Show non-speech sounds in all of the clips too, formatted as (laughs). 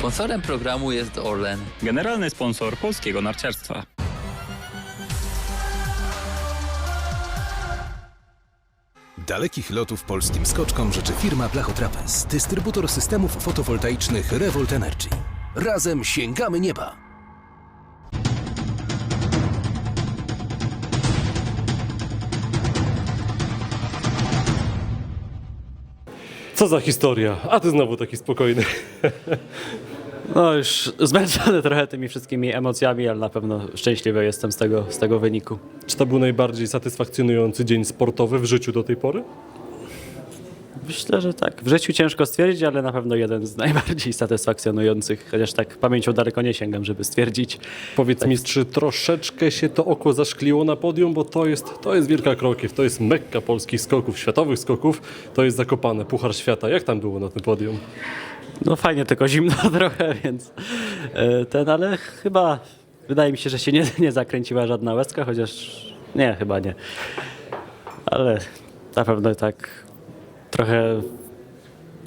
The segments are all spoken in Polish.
Sponsorem programu jest Orlen. Generalny sponsor polskiego narciarstwa. Dalekich lotów polskim skoczkom życzy firma Blachotrapez, dystrybutor systemów fotowoltaicznych Revolt Energy. Razem sięgamy nieba! Co za historia, a ty znowu taki spokojny. (laughs) No już zmęczony (laughs) trochę tymi wszystkimi emocjami, ale na pewno szczęśliwy jestem z tego, z tego wyniku. Czy to był najbardziej satysfakcjonujący dzień sportowy w życiu do tej pory? Myślę, że tak. W życiu ciężko stwierdzić, ale na pewno jeden z najbardziej satysfakcjonujących, chociaż tak pamięcią daleko nie sięgam, żeby stwierdzić. Powiedz mi, czy troszeczkę się to oko zaszkliło na podium, bo to jest, to jest Wielka Krokiew, to jest mekka polskich skoków, światowych skoków, to jest Zakopane, Puchar Świata. Jak tam było na tym podium? No fajnie, tylko zimno (laughs) trochę, więc e, ten, ale chyba wydaje mi się, że się nie, nie zakręciła żadna łezka, chociaż nie, chyba nie. Ale na pewno tak trochę,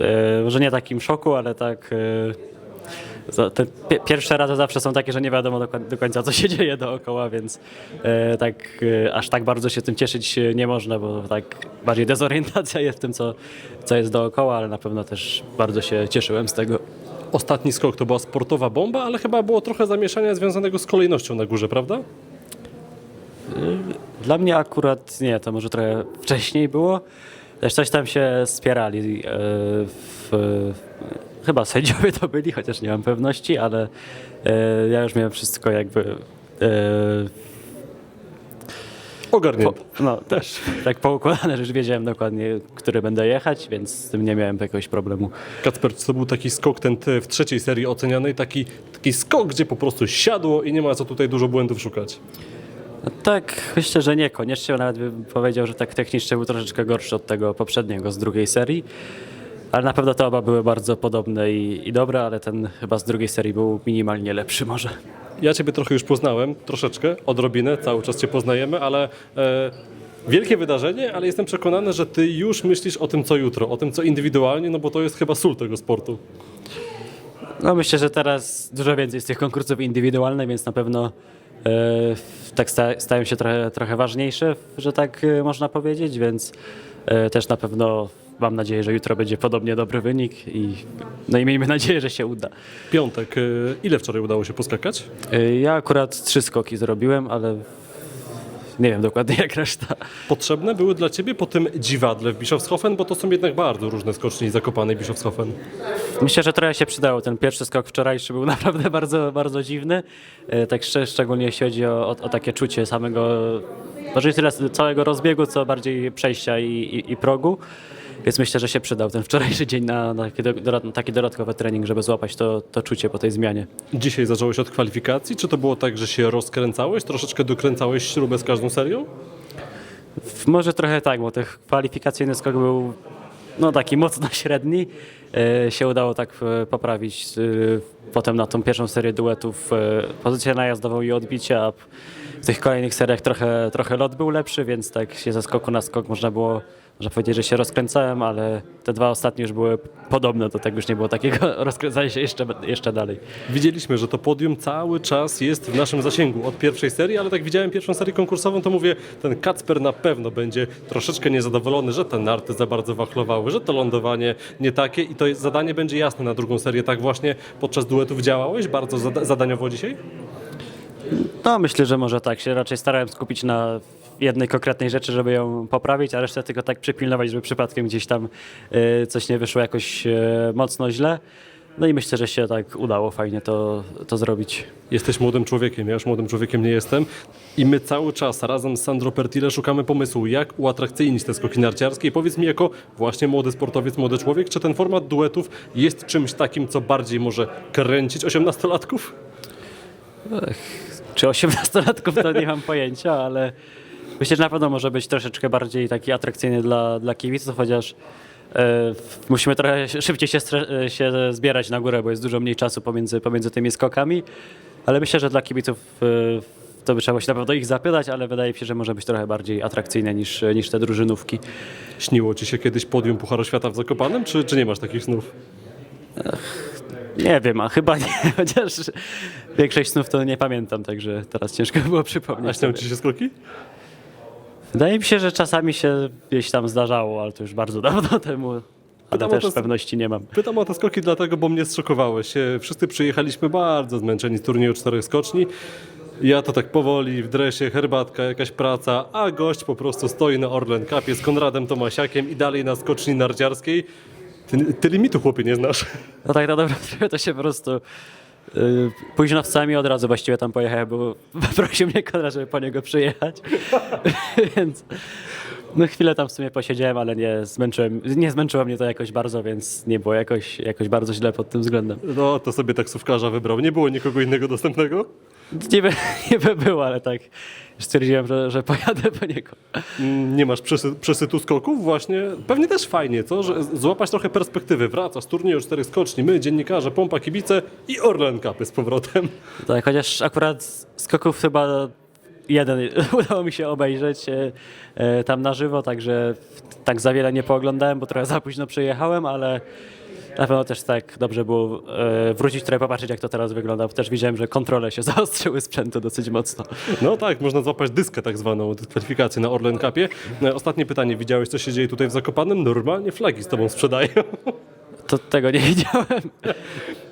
e, może nie takim szoku, ale tak e, za- te pie, pierwsze razy zawsze są takie, że nie wiadomo do, koń- do końca, co się dzieje dookoła, więc e, tak e, aż tak bardzo się tym cieszyć e, nie można, bo tak bardziej dezorientacja jest w tym, co, co jest dookoła, ale na pewno też bardzo się cieszyłem z tego. Ostatni skok to była sportowa bomba, ale chyba było trochę zamieszania związanego z kolejnością na górze, prawda? Dla mnie akurat nie, to może trochę wcześniej było. Też coś tam się spierali. e, W, chyba sędziowie to byli, chociaż nie mam pewności, ale e, ja już miałem wszystko jakby. e, Po, Ogarnięte. no też tak poukładane, że już wiedziałem dokładnie, który będę jechać, więc z tym nie miałem jakiegoś problemu. Kacper, to był taki skok ten w trzeciej serii ocenianej, taki, taki skok, gdzie po prostu siadło i nie ma co tutaj dużo błędów szukać? No tak, myślę, że niekoniecznie. Nawet bym powiedział, że tak technicznie był troszeczkę gorszy od tego poprzedniego z drugiej serii. Ale na pewno te oba były bardzo podobne i, i dobre, ale ten chyba z drugiej serii był minimalnie lepszy może. Ja Ciebie trochę już poznałem, troszeczkę, odrobinę, cały czas Cię poznajemy, ale e, wielkie wydarzenie, ale jestem przekonany, że Ty już myślisz o tym, co jutro, o tym, co indywidualnie, no bo to jest chyba sól tego sportu. No myślę, że teraz dużo więcej jest tych konkursów indywidualnych, więc na pewno tak sta, stają się trochę, trochę ważniejsze, że tak e, można powiedzieć, więc e, też na pewno mam nadzieję, że jutro będzie podobnie dobry wynik i no i miejmy nadzieję, że się uda. Piątek, e, ile wczoraj udało się poskakać? Ja akurat trzy skoki zrobiłem, ale nie wiem dokładnie jak reszta. Potrzebne były dla Ciebie po tym dziwadle w Bischofshofen, bo to są jednak bardzo różne skoczni Zakopane i Bischofshofen. Myślę, że trochę się przydało. Ten pierwszy skok wczorajszy był (laughs) naprawdę bardzo, bardzo dziwny. Y, Tak szcz- szczególnie jeśli chodzi o, o, o takie czucie samego, może nie tyle całego rozbiegu, co bardziej przejścia i, i, i progu. Więc myślę, że się przydał ten wczorajszy dzień na, na, taki, do, na taki dodatkowy trening, żeby złapać to, to czucie po tej zmianie. Dzisiaj zacząłeś od kwalifikacji, czy to było tak, że się rozkręcałeś, troszeczkę dokręcałeś śrubę z każdą serią? Może trochę tak, bo ten kwalifikacyjny skok był no, taki mocno średni. E, się udało tak e, poprawić e, potem na tą pierwszą serię duetów pozycję najazdową i odbicie, a w tych kolejnych seriach trochę, trochę lot był lepszy, więc tak się ze skoku na skok można było można powiedzieć, że się rozkręcałem, ale te dwa ostatnie już były podobne, to tak już nie było takiego (laughs) rozkręcania się jeszcze, jeszcze dalej. Widzieliśmy, że to podium cały czas jest w naszym zasięgu od pierwszej serii, ale tak widziałem pierwszą serię konkursową, to mówię, ten Kacper na pewno będzie troszeczkę niezadowolony, że te narty za bardzo wachlowały, że to lądowanie nie takie i to zadanie będzie jasne na drugą serię. Tak właśnie podczas duetów działałeś bardzo zada- zadaniowo dzisiaj? No myślę, że może tak. Się raczej starałem skupić na jednej konkretnej rzeczy, żeby ją poprawić, a resztę tylko tak przypilnować, żeby przypadkiem gdzieś tam e, coś nie wyszło jakoś e, mocno źle. No i myślę, że się tak udało fajnie to, to zrobić. Jesteś młodym człowiekiem, ja już młodym człowiekiem nie jestem i my cały czas razem z Sandro Pertile szukamy pomysłu, jak uatrakcyjnić te skoki narciarskie. I powiedz mi jako właśnie młody sportowiec, młody człowiek, czy ten format duetów jest czymś takim, co bardziej może kręcić osiemnastolatków? Czy 18-latków to nie mam pojęcia, ale myślę, że na pewno może być troszeczkę bardziej taki atrakcyjny dla, dla kibiców, chociaż e, musimy trochę szybciej się, stre- się zbierać na górę, bo jest dużo mniej czasu pomiędzy, pomiędzy tymi skokami, ale myślę, że dla kibiców e, to by trzeba się na pewno ich zapytać, ale wydaje mi się, że może być trochę bardziej atrakcyjne niż, niż te drużynówki. Śniło ci się kiedyś podium Pucharu Świata w Zakopanem, czy, czy nie masz takich snów? Nie wiem, a chyba nie, (laughs) chociaż większość snów to nie pamiętam, także teraz ciężko było A przypomnieć. sobie. ci się skoki? Wydaje mi się, że czasami się gdzieś tam zdarzało, ale to już bardzo dawno (laughs) temu, ale Pytam o też to z- pewności nie mam. Pytam o te skoki dlatego, bo mnie zszokowałeś. E, Wszyscy przyjechaliśmy bardzo zmęczeni z turnieju czterech skoczni. Ja to tak powoli w dresie, herbatka, jakaś praca, a gość po prostu stoi na Orlen Cupie z Konradem Tomasiakiem i dalej na skoczni narciarskiej. Ty, ty limitu chłopie nie znasz. No tak na dobrą sprawę to się po prostu yy, późnowcami od razu właściwie tam pojechałem, bo (laughs) prosił mnie Konrad, żeby po niego przyjechać, (laughs) więc no chwilę tam w sumie posiedziałem, ale nie, zmęczyłem, nie zmęczyło mnie to jakoś bardzo, więc nie było jakoś, jakoś bardzo źle pod tym względem. No to sobie taksówkarza wybrał. Nie było nikogo innego dostępnego. Nie by, (laughs) nie by było, ale tak stwierdziłem, że, że pojadę po niego. Mm, Nie masz przesy, przesytu skoków właśnie. Pewnie też fajnie, co? Że z- złapać trochę perspektywy. Wraca z turnieju czterech skoczni. My, dziennikarze, pompa, kibice i Orlen Cupy z powrotem. Tak, chociaż akurat skoków chyba jeden (laughs) udało mi się obejrzeć e, e, tam na żywo, także tak za wiele nie pooglądałem, bo trochę za późno przyjechałem, ale na pewno też tak dobrze było e, wrócić trochę popatrzeć, jak to teraz wygląda, bo też widziałem, że kontrole się (laughs) zaostrzyły sprzętu dosyć mocno. No tak, można złapać dyskę tak zwaną, dyskwalifikację na Orlen Cupie. No, Ostatnie pytanie. Widziałeś, co się dzieje tutaj w Zakopanem? Normalnie flagi z tobą sprzedają. (laughs) To tego nie widziałem. (laughs)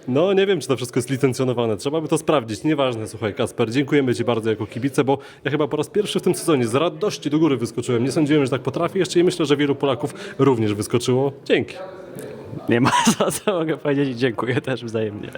No nie wiem, czy to wszystko jest licencjonowane. Trzeba by to sprawdzić. Nieważne, słuchaj Kasper, dziękujemy Ci bardzo jako kibice, bo ja chyba po raz pierwszy w tym sezonie z radości do góry wyskoczyłem. Nie sądziłem, że tak potrafię jeszcze i myślę, że wielu Polaków również wyskoczyło. Dzięki. Nie ma (laughs) za co mogę powiedzieć dziękuję też wzajemnie.